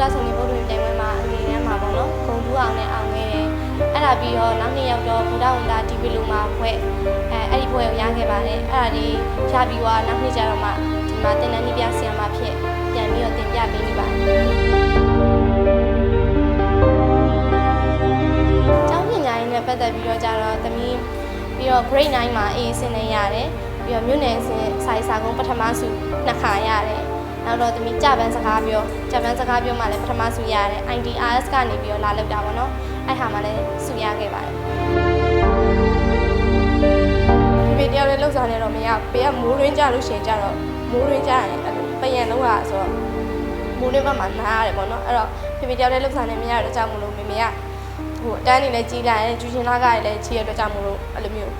ဒဆုံနေဘုဒ္ဓဝင်ပြိုင်ပွဲမှာအနေနဲ့မှာပေါ့နော်ဂုံတူးအောင်နဲ့အောင်ခဲ့တယ်အဲ့ဒါပြီးတော့နောက်နှစ်ယောက်တော့ဗုဒ္ဓဝန်သားဒီဗီလိုမှာဖွဲ့အဲအဲ့ဒီဖွဲ့ကိုရခဲ့ပါတယ်အဲ့ဒါဒီရပြီးတော့နောက်နှစ်ကျတော့မှဒီမှာတင်တန်းနည်းပြဆရာမဖြစ်ပြန်ပြီးတော့တင်ပြပေးနေပါတယ်ကျောင်းပညာရေးနဲ့ပတ်သက်ပြီးတော့ကြတော့သမီးပြီးတော့ grade 9မှာ A ဆင်းနေရတယ်ပြီးတော့မြို့နယ်ဆင်းစာရေးစာကုန်းပထမဆုနှစ်ခါရတယ် နောက်တော့သမီးကြပန်းစကားပြောကြပန်းစကားပြောမှလည်းပထမဆုရတယ် IDRS ကနေပြီးတော့လာလောက်တာပေါ့နော်အဲ့ဟာမှလည်းဆုရခဲ့ပါတယ်ဒီတယောက်လည်းလောက်စားနေတော့မရဘေးကမိုးရင်းကြလို့ရှိရင်ကြတော့မိုးရင်းကြရင်အဲ့လိုပယံလုံးလာဆိုတော့မိုးရင်းဘက်မှာနားရတယ်ပေါ့နော်အဲ့တော့ဖေဖေတယောက်လည်းလောက်စားနေမရတော့ကြောက်မလို့မေမေကဟိုအတန်းနေလည်းကြီးလာတယ်ကျူရှင်လာကလည်းကြီးရတော့ကြောက်မလို့အဲ့လိုမျိုး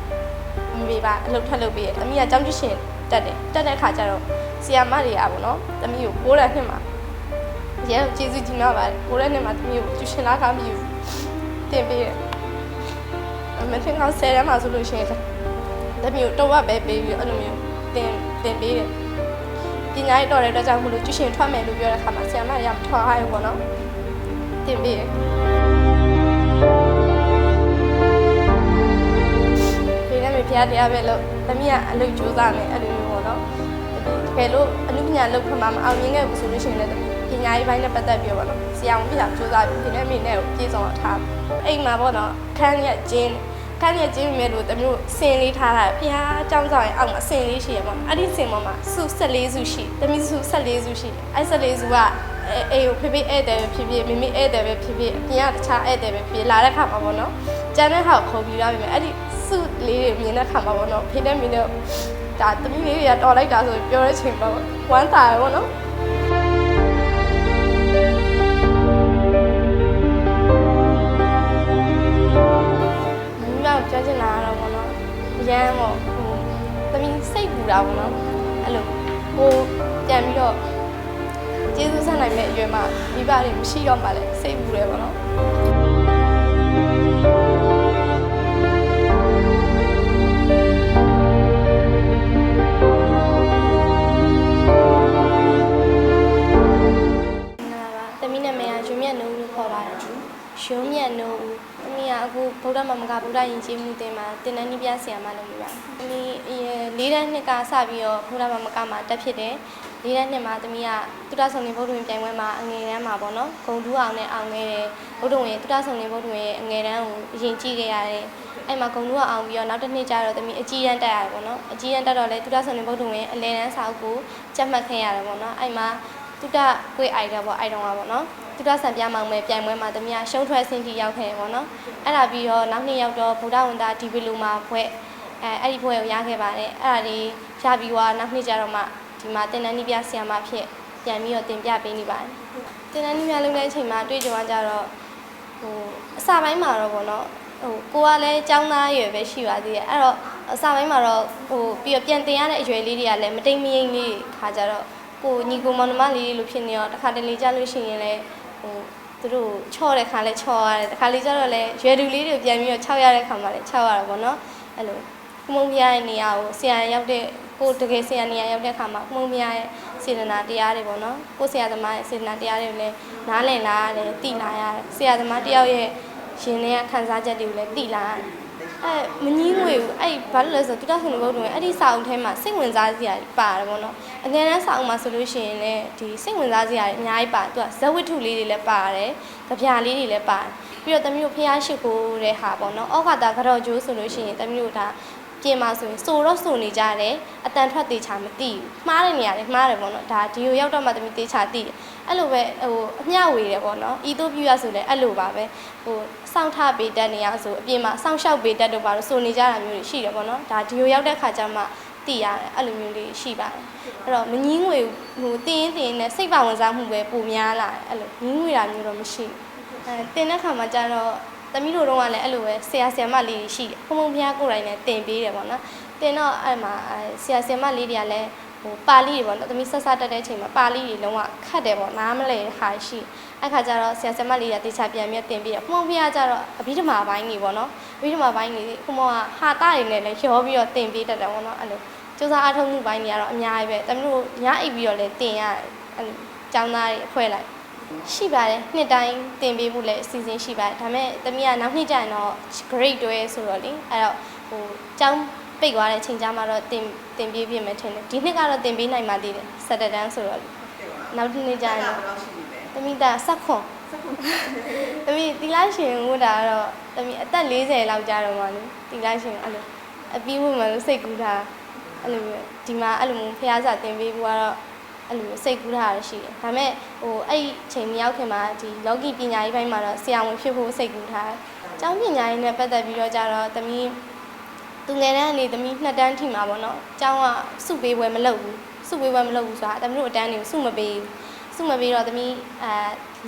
မမေပါအလုပ်ထက်လုပ်ပေးတယ်။တမီးကကြောင်းကျရှင်တက်တယ်။တက်တဲ့ခါကျတော့ ဆီယာမတွေကပေါ့နော်။တမီးကိုပိုးတဲ့နှစ်မှာရဲကျေးဇူးကြီးများပါတယ်။ပိုးတဲ့နှစ်မှာတမီးကိုကျူရှင်လာကမယူတင်ပေးတယ်။အမထင်ကောင်ဆယ်တန်းမှာဆိုလို့ရှိရင်တမီးကိုတော့ပဲပေးပြီးအဲ့လိုမျိုးတင်တင်ပေးတယ်။ပညာရေးတော်တဲ့အတွက်ကြောင့်မလို့ကျူရှင်ထွက်မယ်လို့ပြောတဲ့ခါမှာဆီယာမတွေကမထွက်ရဘူးပေါ့နော်။တင်ပေးတယ်။ဒီနေ့မေဖျားတရားပဲလို့သမီးကအလုပ်ကြိုးစားမယ်အဲ့လိုမျိုးပေါ့နော်တက ယ်လို့အမှုပညာလုပ်ခမှာမအောင်မြင်ခဲ့ဘူးဆိုလို့ရှိရင်လည်းသမီးပညာရေးပိုင်းနဲ့ပတ်သက်ပြီးတော့ပေါ့နော်ဆရာဝန်ပြတာကြိုးစားပြီးဒီနေ့မေနဲ့ကိုပြေဆုံးအောင်ထားအိမ်မှာပေါ့နော်ခန်းရက်ကျင်းခန်းရက်ကျင်းမြဲလို့တမျိုးစင်လေးထားတာဖျားအကြောင်းဆောင်ရင်အောက်မှာစင်လေးရှိရပေါ့အဲ့ဒီစင်ပေါ်မှာစု14စုရှိသမီးစု14စုရှိအဲ့14စုကအေးကိုဖေဖေဧည့်တယ်ဖြစ်ဖြစ်မိမိဧည့်တယ်ပဲဖြစ်ဖြစ်အပြင်ကတခြားဧည့်တယ်ပဲဖြစ်လာတဲ့ခါမှာပေါ့နော်ကျန်တဲ့ဟာကိုခေါ်ပြီးရပြီမယ်အဲ့ဒီစုလေးတွေမြင်တဲ့ခါမှာပေါ့နော်ဖေနဲ့မိနဲ့ ဒါသမီးလေးတွေကတော်လိုက်တာဆိုပြောတဲ့ချိန်မှာဝမ်းသာရပေါ့နော်မိမကိုပြောချင်တာကတော့ဘောနော်အရန်ပေါ့ဟိုသမီးစိတ်ပူတာပေါ့နော်အဲ့လိုဟိုပြန်ပြီးတော့ကျေးဇူးဆက်နိုင်မဲ့အရွယ်မှာမိဘတွေမရှိတော့မှလည်းစိတ်ပူတယ်ပေါ့နော်နာ ရွှေမြတ်နိုးသမီးကအခုဗုဒ္ဓမမကဗုဒ္ဓယဉ်ကျေးမှုတင်မှာတင်တန်းနည်းပြဆရာမလုပ်နေပါသမီးလေးတန်းနှစ်ကစပြီးတော့ဗုဒ္ဓမမကမှာတက်ဖြစ်တယ်လေးတန်းနှစ်မှာသမီးကသုဒ္ဓဆောင်နေဗုဒ္ဓဝင်ပြိုင်ပွဲမှာအငယ်တန်းမှာပေါ့နော်ဂုံတူးအောင်နဲ့အောင်ခဲ့တယ်ဗုဒ္ဓဝင်သုဒ္ဓဆောင်နေဗုဒ္ဓဝင်ရဲ့အငယ်တန်းကိုအရင်ကြည့်ခဲ့ရတယ်အဲ့မှာဂုံတူးအောင်ပြီးတော့နောက်တစ်နှစ်ကျတော့သမီးအကြီးရန်တက်ရတယ်ပေါ့နော်အကြီးရန်တက်တော့လေသုဒ္ဓဆောင်နေဗုဒ္ဓဝင်အလယ်တန်းစာအုပ်ကိုကြက်မှတ်ခဲ့ရတယ်ပေါ့နော်အဲ့မှာတုဒ္ဒကွေးအိုက်တာပေါ့အိုက်တော့ပါပေါ့နော် တုဒ္ဒဆံပြမောင်မဲ့ပြိုင်ပွဲမှာတမီးကရှုံးထွက်ဆင်းတီရောက်ခဲ့တယ်ပေါ့နော်အဲ့ဒါပြီးတော့နောက်နှစ်ယောက်တော့ဗုဒ္ဓဝန်သားဒီဗီလိုမှာဖွဲ့အဲအဲ့ဒီဖွဲ့ကိုရခဲ့ပါတယ်အဲ့ဒါလေးရပြီးတော့နောက်နှစ်ကျတော့မှဒီမှာတင်တန်းနည်းပြဆရာမဖြစ်ပြန်ပြီးတော့တင်ပြပေးနေပါတယ်တင်တန်းနည်းပြလုပ်တဲ့အချိန်မှာတွေ့ကြုံကြတော့ဟိုအစပိုင်းမှာတော့ပေါ့နော်ဟိုကိုကလည်းចောင်းသားရွယ်ပဲရှိပါသေးတယ်အဲ့တော့အစပိုင်းမှာတော့ဟိုပြီးတော့ပြန်တင်ရတဲ့အရွယ်လေးတွေကလည်းမတိမ်မယိမ့်လေးခါကြတော့ကိုညီကိုမောင်နှမလေးလိုဖြစ်နေတော့တစ်ခါတလေကြာလို့ရှိရင်လည်း ဟိုသူတို့ချော့တဲ့ခါလဲချော့ရတယ်တစ်ခါလေကြာတော့လည်းရွယ်တူလေးတွေပြန်ပြီးတော့ခြောက်ရတဲ့ခါမှလည်းခြောက်ရတာပေါ့နော်အဲ့လိုကုမုံပြရဲ့နေရာကိုဆရာရောက်တဲ့ကိုတကယ်ဆရာနေရာရောက်တဲ့ခါမှာကုမုံပြရဲ့စေတနာတရားတွေပေါ့နော်ကိုဆရာသမားရဲ့စေတနာတရားတွေကိုလည်းနားလည်လာရတယ်သိလာရတယ်ဆရာသမားတယောက်ရဲ့ရှင်ထဲကခံစားချက်တွေကိုလည်းသိလာရတယ် အဲ့မငင်းငွေဘူးအဲ့ဘာလို့လဲဆိုတော့တူတာဆုံဘုတ်တွင်အဲ့ဒီစာအုပ်ထဲမှာစိတ်ဝင်စားစရာတွေပါတယ်ပေါ့နော်အငယ်တန်းစာအုပ်မှာဆိုလို့ရှိရင်လည်းဒီစိတ်ဝင်စားစရာတွေအများကြီးပါသူကဇဝတ္ထုလေးတွေလည်းပါတယ်ကြပြလေးတွေလည်းပါတယ်ပြီးတော့တမျိုးဖျားရှိခိုးတဲ့ဟာပေါ့နော်ဩဃတာကတော့ကျိုးဆိုလို့ရှိရင်တမျိုးဒါပြင်မှာဆိုရင်စိုးတော့စိုးနေကြတယ်အတန်ထွက်သေးချာမသိဘူးမှားတဲ့နေရာတွေမှားတယ်ပေါ့နော်ဒါဒီကိုရောက်တော့မှတမျိုးသေးချာသိတယ်အဲ့လိုပဲဟိုအမျှဝေတယ်ပေါ့နော်ဤတို့ပြရဆိုလဲအဲ့လိုပါပဲဟို စောင့်ထပေးတတ်နေရဆိုအပြင်မှာစောင့်ရှောက်ပေးတတ်တော့ပါလို့စိုးနေကြတာမျိုးတွေရှိတယ်ပေါ့နော်ဒါဒီကိုရောက်တဲ့ခါကျမှသိရတယ်အဲ့လိုမျိုးလေးရှိပါတယ်အဲ့တော့မငင်းငွေဟိုတင်းရင်တင်းနဲ့စိတ်ပါဝင်စားမှုပဲပုံများလာတယ်အဲ့လိုငင်းငွေတာမျိုးတော့မရှိဘူးအဲတင်းတဲ့ခါမှာကျတော့သမီးတို့တော့ကလည်းအဲ့လိုပဲဆရာဆရာမလေးတွေရှိတယ်ဖုံဖုံဖျားကိုယ်တိုင်နဲ့တင်ပေးတယ်ပေါ့နော်တင်တော့အဲ့မှာဆရာဆရာမလေးတွေကလည်းဟိုပါဠိတွေပေါ့နော်သမီးဆက်ဆက်တက်တဲ့အချိန်မှာပါဠိတွေလုံးဝခတ်တယ်ပေါ့နားမလဲဟာရှိ အဲ့ခါကျတော့ဆရာဆရာမလေးတွေကတေချာပြန်ပြီးတင်ပေးတယ်ဖုံဖုံဖျားကျတော့အဘိဓမ္မာပိုင်းကြီးပေါ့နော်အဘိဓမ္မာပိုင်းကြီးခုမောကဟာတာတွေနဲ့လည်းရောပြီးတော့တင်ပေးတတ်တယ်ပေါ့နော်အဲ့လိုစူးစမ်းအားထုတ်မှုပိုင်းတွေကတော့အများကြီးပဲသမီးတို့ညအိပ်ပြီးတော့လည်းတင်ရတယ်အဲ့လိုကျောင်းသားတွေအဖွဲလိုက်ရှိပါတယ်နှစ်တိုင်းတင်ပေးဖို့လည်းအစီအစဉ်ရှိပါတယ်ဒါပေမဲ့တမီးကနောက်နှစ်ကျရင်တော့ grade တွဲဆိုတော့လေအဲ့တော့ဟိုကျောင်းပိတ်သွားတဲ့ချိန်ကျမှတော့တင်တင်ပေးပြမယ်ထင်တယ်ဒီနှစ်ကတော့တင်ပေးနိုင်ပါသေးတယ်စက်တတန်းဆိုတော့လေနောက်တစ်နှစ်ကျရင်တော့ဘယ်လောက်ရှိနေလဲ တမီးတာဆက်ခွန်တမီးတီလာရှင်ဝတ်တာကတော့တမီးအသက်40လောက်ကြာတော့မှလေတီလာရှင်အဲ့လိုအပြီးဝတ်မှလို့စိတ်ကူးတာအဲ့လိုမျိုးဒီမှာအဲ့လိုမျိုးဖះစာတင်ပေးဖို့ကတော့အဲ့လိုမျိုးစိတ်ကူးထားတာရှိတယ်။ဒါပေမဲ့ဟိုအဲ့ဒီချိန်မရောက်ခင်မှာဒီလောကီပညာရေးဘက်မှာတော့ဆရာဝန်ဖြစ်ဖို့စိတ်ကူးထားတယ်။ကျောင်းပညာရေးနဲ့ပတ်သက်ပြီးတော့ကြတော့တမီးသူငယ်တန်းကနေတမီးနှစ်တန်းထိမှာပေါ့နော်။ကျောင်းကစုပေးပွဲမလုပ်ဘူး။စုပေးပွဲမလုပ်ဘူးဆိုတာတမီးတို့အတန်းတွေကိုစုမပေးဘူး။ စုမပေးတော့တမီးအဲ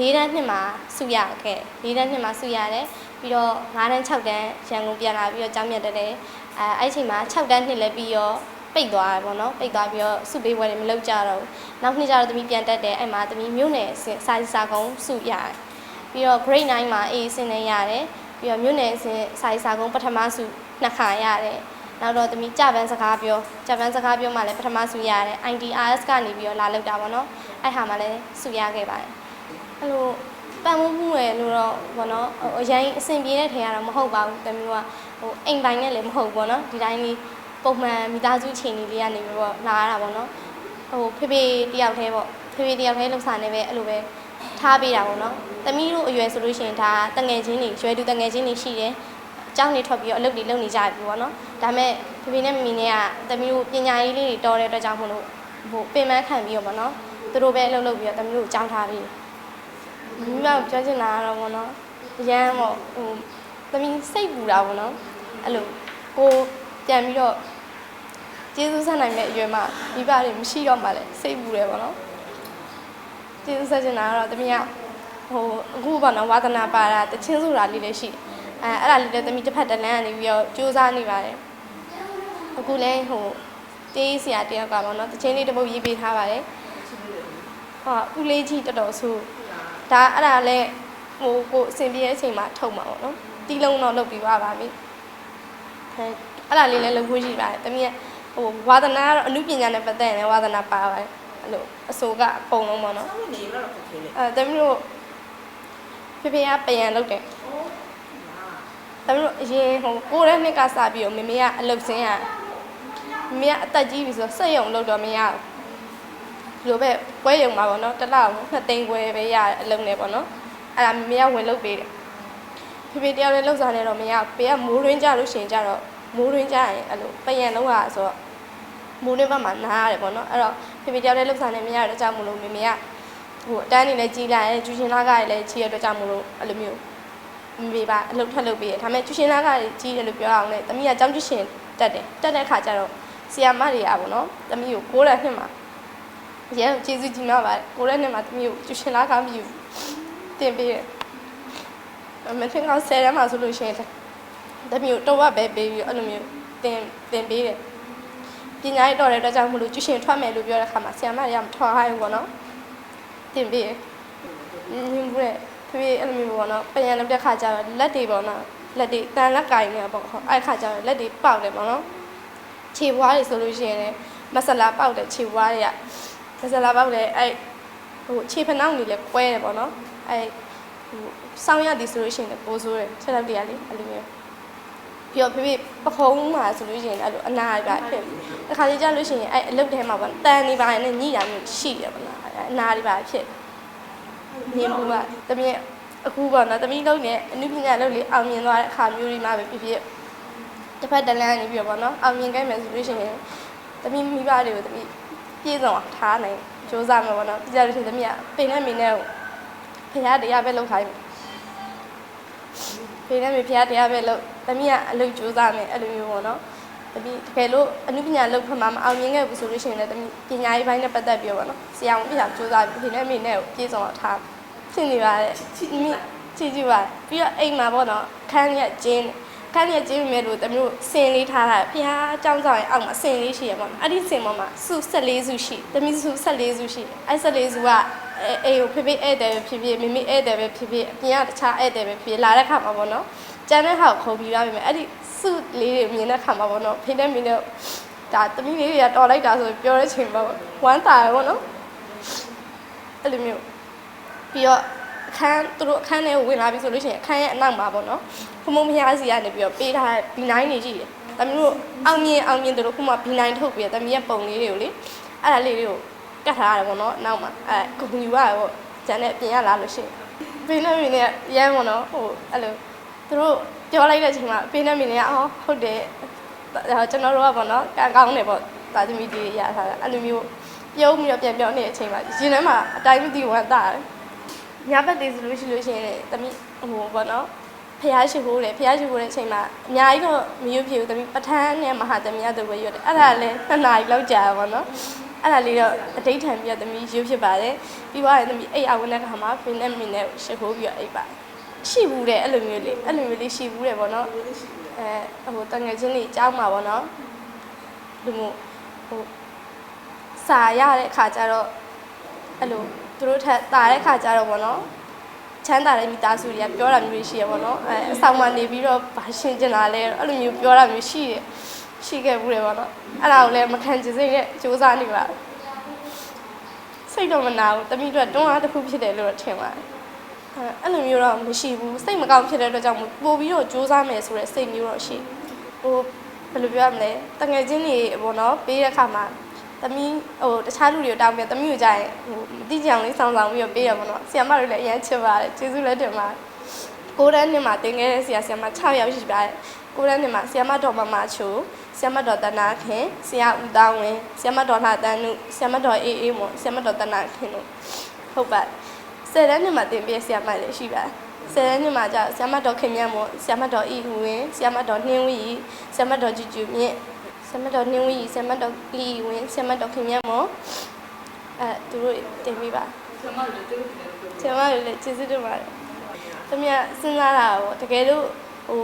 ၄တန်းနှစ်မှာစုရခဲ့။၄တန်းနှစ်မှာစုရတယ်။ပြီးတော့၅တန်း6တန်းရန်ကုန်ပြန်လာပြီးတော့ကျောင်းမြတ်တက်တယ်။အဲအဲ့ဒီချိန်မှာ6တန်းနှစ်လည်းပြီးတော့ပိတ်သွားတယ်ပေါ့နော်ပိတ်သွားပြီးတော့စုပေးပွဲတွေမလုပ်ကြတော့ဘူးနောက်နှစ်ကျတော့သမီးပြန်တက်တယ်အဲ့မှာသမီးမြို့နယ်အဆင့်စာစီစာကုန်းစုရတယ်ပြီးတော့ grade 9မှာ A အဆင့်နဲ့ရတယ်ပြီးတော့မြို့နယ်အဆင့်စာစီစာကုန်းပထမစုနှစ်ခါရတယ် နောက်တော့သမီးကြပန်းစကားပြောကြပန်းစကားပြောမှလည်းပထမစုရတယ် IDRS ကနေပြီးတော့လာလောက်တာပေါ့နော်အဲ့ဟာမှလည်းစုရခဲ့ပါတယ်အဲ့လိုပံ့ပိုးမှုရလို့တော့ဘောနော်ဟိုအရင်အဆင်ပြေတဲ့ထင်ရတော့မဟုတ်ပါဘူးတမီးကဟိုအိမ်ပိုင်းနဲ့လည်းမဟုတ်ဘူးပေါ့နော်ဒီတိုင်းလေးပုံမှန်မိသားစုချိန်ကြီးလေးကနေပြီးတော့လာရတာပေါ့နော်ဟိုဖေဖေတယောက်တည်းပေါ့ဖေဖေတယောက်တည်းလှုပ်ရှားနေပဲအဲ့လိုပဲထားပေးတာပေါ့နော်တမီးတို့အရွယ်ဆိုလို့ရှိရင်ဒါတငယ်ချင်းတွေရွယ်တူတငယ်ချင်းတွေရှိတယ်အ ကြောင်းတွေထွက်ပြီးတော့အလုပ်တွေလုပ်နေကြပြီပေါ့နော်ဒါပေမဲ့ဖေဖေနဲ့မမီနဲ့ကတမီးတို့ပညာရေးလေးတွေတော်တဲ့အတွက်ကြောင့်မလို့ဟိုပင်ပန်းခံပြီးတော့ပေါ့နော်သူတို့ပဲအလုပ်လုပ်ပြီးတော့တမီးတို့အကြောင်းထားပြီးမိမပြောချင်တာကတော့ပေါ့နော်အရန်ပေါ့ဟိုတမီးစိတ်ပူတာပေါ့နော်အဲ့လိုကိုပြန်ပြီးတော့ကျေးဇူးဆက်နိုင်မဲ့အရွယ်မှာမိဘတွေမရှိတော့မှလည်းစိတ်ပူတယ်ပေါ့နော်ကျေးဇူးဆက်ချင်တာကတော့တမီးကဟိုအခုပေါ့နော်ဝါသနာပါတာတချင်းဆိုတာလေးလည်းရှိ အဲအဲ့ဒါလေးလည်းတမီးတစ်ဖက်တစ်လမ်းကနေပြီးတော့စူးစမ်းနေပါတယ်အခုလည်းဟိုတေးဆရာတယောက်ကပေါ့နော်တချင်းလေးတစ်ပုတ်ရေးပေးထားပါတယ်ဟောဦးလေးကြီးတော်တော်ဆိုဒါအဲ့ဒါလည်းဟိုကိုအဆင်ပြေတဲ့အချိန်မှာထုတ်မှာပေါ့နော်တီးလုံးတော့လုပ်ပြီးသွားပါပြီအဲအဲ့ဒါလေးလည်းလုပ်ဖို့ရှိပါတယ်တမီးကဟိုဝါသနာကတော့အမှုပညာနဲ့ပတ်သက်ရင်လည်းဝါသနာပါပါတယ်အဲ့လိုအစိုးကအကုန်လုံးပေါ့နော်ဆောင်းနေရတော့ခက်ခဲလေအဲတမီးတို့ဖေဖေကပယံလုပ်တယ် အိုးတမီးတို့အရင်ဟိုကိုရဲနှစ်ကစပြီးတော့မမေကအလုပ်စင်းရမမေကအသက်ကြီးပြီဆိုတော့စက်ရုံလုပ်တော့မရဘူးဒီလိုပဲပွဲရုံမှာပေါ့နော်တစ်လောက်နှစ်သိန်းခွဲပဲရအလုပ်နဲ့ပေါ့နော်အဲ့ဒါမမေကဝင်လုပ်ပေးတယ်ဖေဖေတယောက်လည်းလှုပ်စားနေတော့မရဘူးပေကမိုးရင်းကြလို့ရှိရင်ကြတော့မိုးရင်းကြရင်အဲ့လိုပယံလုံးရဆိုတော့မိုးနေဘက်မှာနားရတယ်ပေါ့နော်အဲ့တော့ဖေဖေတယောက်တည်းလှုပ်ဆောင်နေမရတဲ့ကြောင့်မလို့မေမေကဟိုအတန်းနေလည်းကြီးလာတယ်ကျူရှင်လာကလည်းကြီးရတဲ့ကြောင့်မလို့အဲ့လိုမျိုး မေမေပါအလုပ်ထက်လုပ်ပေးရဒါပေမဲ့ကျူရှင်လာကကြီးတယ်လို့ပြောအောင်လေတမီးကကြောင်းကျူရှင်တက်တယ်တက်တဲ့ခါကျတော့ဆီယာမတွေကပေါ့နော်တမီးကိုကိုးတဲ့နှစ်မှာရဲကျေးဇူးကြီးများပါတယ်ကိုးတဲ့နှစ်မှာတမီးကိုကျူရှင်လာကမယူတင်ပေးတယ်မထင်ကောင်းဆယ်တန်းမှာဆိုလို့ရှိရင်တမီးကိုတော့ဝပဲပေးပြီးအဲ့လိုမျိုးတင်တင်ပေးတယ်ပညာရေးတော်တဲ့အတွက်ကြောင့်မလို့ကျူရှင်ထွက်မယ်လို့ပြောတဲ့ခါမှာဆီယမတွေကမထွက်ဟိုင်းဘူးပေါ့နော်တင်ပြီးညင်ဘူးတဲ့ ဖေဖေအဲ့လိုမျိုးပေါ့နော်ပြန်ရတဲ့ခါကျတော့လက်တွေပေါ့နော်လက်တွေတန်လက်ကင်နေပေါ့ဟောအဲ့ခါကျတော့လက်တွေပေါက်တယ်ပေါ့နော်ခြေပွားတွေဆိုလို့ရှိရင်လည်းမဆလာပေါက်တယ်ခြေပွားတွေကမဆလာပေါက်တယ်အဲ့ဟိုခြေဖနှောင်းတွေလည်းကွဲတယ်ပေါ့နော်အဲ့ဟိုစောင်းရသည်ဆိုလို့ရှိရင်လည်းပိုးဆိုးတယ်ချက်လက်တွေကလေအဲ့လိုမျိုးပြီးတော့ဖေဖေပခုံးမှာဆိုလို့ရှိရင်အဲ့လိုအနာရပါဖြစ်။တစ်ခါလေးကြာလို့ရှိရင်အဲ့အလုတ်ထဲမှာပေါ့တန်နေပါရင်လည်းညိတာမျိုးရှိတယ်ပေါ့နော်။အနာရပါဖြစ်။ မြင်ဘူးကတမီးအခုပေါ့နော်တမီးလုံးနဲ့အနုပညာလုံးလေးအောင်မြင်သွားတဲ့အခါမျိုးတွေမှာပဲဖြစ်ဖြစ်တစ်ဖက်တစ်လမ်းနေပြီးတော့ပေါ့နော်အောင်မြင်ခဲ့မယ်ဆိုလို့ရှိရင်တမီးမိဘတွေကိုတမီးပြေဆုံးအောင်ထားနိုင်စူးစမ်းမှာပေါ့နော်။ကြားလို့ရှိရင်တမီးကပင်နဲ့မင်းနဲ့ကိုဖရားတရားပဲလုပ်ခိုင်းမယ်ဖေနဲ့မေဖះတရားပဲလို့တမီးကအလုပ်ကြိုးစားမယ်အဲ့လိုမျိုးပေါ့နော်တမီးတကယ်လို့အနုပညာလုပ်ဖမှာမအောင်မြင်ခဲ့ဘူးဆိုလို့ရှိရင်လည်းတမီးပညာရေးပိုင်းနဲ့ပတ်သက်ပြီးတော့ပေါ့နော်ဆရာဝန်ပြတာကြိုးစားပြီးဖေနဲ့မေနဲ့ကိုပြေဆုံးအောင်ထား ဖြစ်နေပါတယ်တမီးကြည့်ကြည့်ပါပြီးတော့အိမ်မှာပေါ့နော်ခန်းရက်ကျင်းခန်းရက်ကျင်းမဲ့လို့တမျိုးစင်လေးထားတာဖះအကြောင်းဆောင်ရင်အောက်မှာစင်လေးရှိရပေါ့နော်အဲ့ဒီစင်ပေါ်မှာစု14စုရှိတမီးစု14စုရှိအဲ့14စုကအဲအေးကိုဖေဖေဧည့်တယ်ပဲဖြစ်ဖြစ်မိမိဧည့်တယ်ပဲဖြစ်ဖြစ်အပြင်ကတခြားဧည့်တယ်ပဲဖြစ်ဖြစ်လာတဲ့ခါမှာပေါ့နော်ကျန်တဲ့ဟာကိုခုံပြီးသွားပြီမယ်အဲ့ဒီစုလေးတွေမြင်တဲ့ခါမှာပေါ့နော်ဖေနဲ့မင်းနဲ့ဒါတမီးလေးတွေကတော်လိုက်တာဆိုပြောတဲ့ချိန်မှာဝမ်းတာရယ်ပေါ့နော်အဲ့လိုမျိုး ပြီးတော့အခန်းသူတို့အခန်းထဲကိုဝင်လာပြီဆိုလို့ရှိရင်အခန်းရဲ့အနောက်မှာပေါ့နော်ဖမုံဖျားစီကနေပြီးတော့ပေးထားတဲ့ B9 တွေရှိတယ်။တမီးတို့အောင်မြင်အောင်မြင်သူတို့ခုမှ B9 ထုတ်ပြီးတမီးရဲ့ပုံလေးတွေကိုလေအဲ့ဒါလေးတွေကိုကတ်ထားရတယ်ပေါ့နော်နောက်မှာအဲကိုကူယူရပေါ့ဂျန်နဲ့ပြင်ရလာလို့ရှိရင်ပေးနေမိနေရမ်းပေါ့နော်ဟိုအဲ့လိုသူတို့ပြောလိုက်တဲ့အချိန်မှာပေးနေမိနေကအော်ဟုတ်တယ်ကျွန်တော်တို့ကပေါ့နော်ကံကောင်းတယ်ပေါ့တာသမီးတွေရထားတာအဲ့လိုမျိုးပြုံးပြီးတော့ပြန်ပြောနေတဲ့အချိန်မှာရင်ထဲမှာအတိုင်းမသိဝမ်းသာတယ် ညဘက်သေးဆိုလို့ရှိလို့ရှိရင်တမိဟိုပေါ့နော်ဖျားရှိဖို့လေဖျားရှိဖို့တဲ့အချိန်မှာအများကြီးတော့မယုတ်ဖြစ်ဘူးတမိပဋ္ဌာန်းနဲ့မဟာသမီးတို့ပဲရွတ်တယ်အဲ့ဒါလည်းနှစ်နာရီလောက်ကြာပါတော့အဲ့ဒါလေးတော့အတိတ်ထံပြတမိရုပ်ဖြစ်ပါတယ်ပြီးသွားရင်တမိအိတ်အဝင်တဲ့ခါမှာဖင်နဲ့မင်းနဲ့ရှိဖို့ပြီးတော့အိတ်ပါရှိဘူးတဲ့အဲ့လိုမျိုးလေးအဲ့လိုမျိုးလေးရှိဘူးတဲ့ပေါ့နော်အဲဟိုတငယ်ချင်းတွေကြောက်မှာပေါ့နော်ဒီမို့ဟိုစာရတဲ့အခါကျတော့အဲ့လို သူတို့ထက်တာတဲ့ခါကြတော့ဗောနော်ချမ်းသာတဲ့မိသားစုတွေကပြောတာမျိုးရှိရဗောနော်အဲအဆောင်မှနေပြီးတော့ဗာရှင်ကျင်တာလဲအဲ့လိုမျိုးပြောတာမျိုးရှိတယ်ရှိခဲ့ဘူးတယ်ဗောနော်အဲ့ဒါကိုလည်းမခံချင်စိတ်နဲ့စူးစမ်းနေပါစိတ်တော့မနာဘူးတမိတို့တွန်းအားတစ်ခုဖြစ်တယ်လို့တော့ထင်ပါတယ်အဲအဲ့လိုမျိုးတော့မရှိဘူးစိတ်မကောင်းဖြစ်တဲ့အတွက်ကြောင့်မို့ပို့ပြီးတော့စူးစမ်းမယ်ဆိုတဲ့စိတ်မျိုးတော့ရှိဟိုဘယ်လိုပြောရမလဲတငယ်ချင်းတွေဗောနော်ပေးတဲ့ခါမှာ သမီးဟိုတခြားလူတွေကိုတောင်းပြသမီးကိုကြာရင်ဟိုမတိကြအောင်လေးဆောင်းဆောင်ပြီးတော့ပေးရပါတော့ဆီယမတို့လည်းအရင်ချစ်ပါတယ်ကျေးဇူးလည်းတင်ပါတယ်ကိုရန်နှစ်မှာတင်ခဲ့တဲ့ဆီယဆီယမ6ယောက်ရှိပါတယ်ကိုရန်နှစ်မှာဆီယမတော်မမချိုဆီယမတော်တနာခင်ဆီယဦးတောင်းဝင်ဆီယမတော်လှတန်းနုဆီယမတော်အေးအေးမော်ဆီယမတော်တနာခင်တို့ဟုတ်ပါဆယ်တန်းနှစ်မှာတင်ပြဆီယမလည်းရှိပါတယ်ဆယ်တန်းနှစ်မှာကြာဆီယမတော်ခင်မြတ်မော်ဆီယမတော်ဤဟူဝင်ဆီယမတော်နှင်းဝီဆီယမတော်ကျူကျူမြင့် ဆမတော်နှင်းဝီဆမတော်ကလီဝင်ဆမတော်ခင်မြတ်မောအဲသူတို့တင်ပေးပါဆမတို့လည်းကျေးဇူးတင်ပါတယ်။သမီးစဉ်းစားတာပေါ့တကယ်လို့ဟို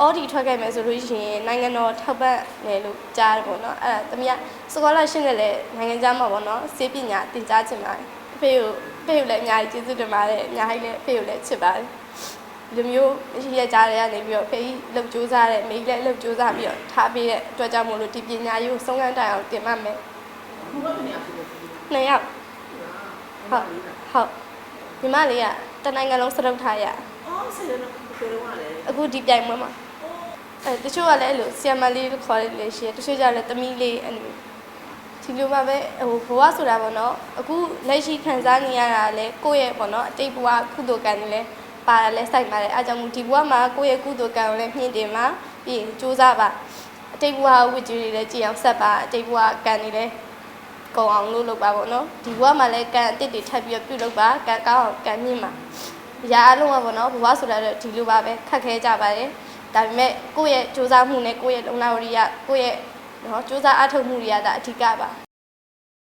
အော်ဒီထွက်ခဲ့မယ်ဆိုလို့ရှိရင်နိုင်ငံတော်ထောက်ပံ့တယ်လို့ကြားတယ်ပေါ့နော်အဲ့ဒါသမီးကစကောလာရှင်းတယ်လေနိုင်ငံခြားမှာပေါ့နော်စေပညာတင်ကြားချင်ပါတယ်အဖေကိုအဖေကိုလည်းအများကြီးကျေးဇူးတင်ပါတယ်အများကြီးလည်းအဖေကိုလည်းချစ်ပါတယ် ဒီလိုမျိုးရှိရကြတဲ့ကနေပြီးတော့ဖေးလှုပ်ကြိုးစားတဲ့မိန်းလည်းလှုပ်ကြိုးစားပြီးတော့ထားပေးတဲ့အတွက်ကြောင့်မို့လို့ဒီပညာရေးကိုဆုံးခန်းတိုင်အောင်တင်မှတ်မယ်ဘုရားကနေအခုလိုနှစ်ယောက်ဟုတ်ဟုတ်ညီမလေးကတနိုင်ငံလုံးစရုပ်ထားရအော်ဆယ်ရတော့ဘယ်တော့မှလည်းအခုဒီပြိုင်ပွဲမှာအဲတချို့ကလည်းအဲ့လိုဆီယမလေးလို့ခေါ်ရလေရှိရတချို့ကြလည်းတမီးလေးအဲ့လိုဒီလိုမှပဲဟိုဘဝဆိုတာပေါ့နော်အခုလက်ရှိခံစားနေရတာလည်းကိုယ့်ရဲ့ပေါ့နော်အတိတ်ဘဝကုသိုလ်ကံတွေလည်း ပါတာလည်းစိုက်ပါတယ်အားကြောင့်မို့ဒီဘဝမှာကိုယ့်ရဲ့ကုသိုလ်ကံကိုလည်းမြင့်တင်ပါပြီးရင်စူးစမ်းပါအတိတ်ဘဝဝိကျွေးတွေလည်းကြည်အောင်ဆက်ပါအတိတ်ဘဝကံတွေလည်းကုံအောင်လို့လုပ်ပါပေါ့နော်ဒီဘဝမှာလည်းကံအတစ်တွေထပ်ပြီးတော့ပြုလုပ်ပါကံကောင်းအောင်ကံမြင့်ပါအရာအလုံးကပေါ့နော်ဘဝဆိုတာတော့ဒီလိုပါပဲခက်ခဲကြပါတယ်ဒါပေမဲ့ကိုယ့်ရဲ့စူးစမ်းမှုနဲ့ကိုယ့်ရဲ့လုံလဝရိယကိုယ့်ရဲ့နော်စူးစမ်းအထောက်မှုတွေကဒါအဓိကပါ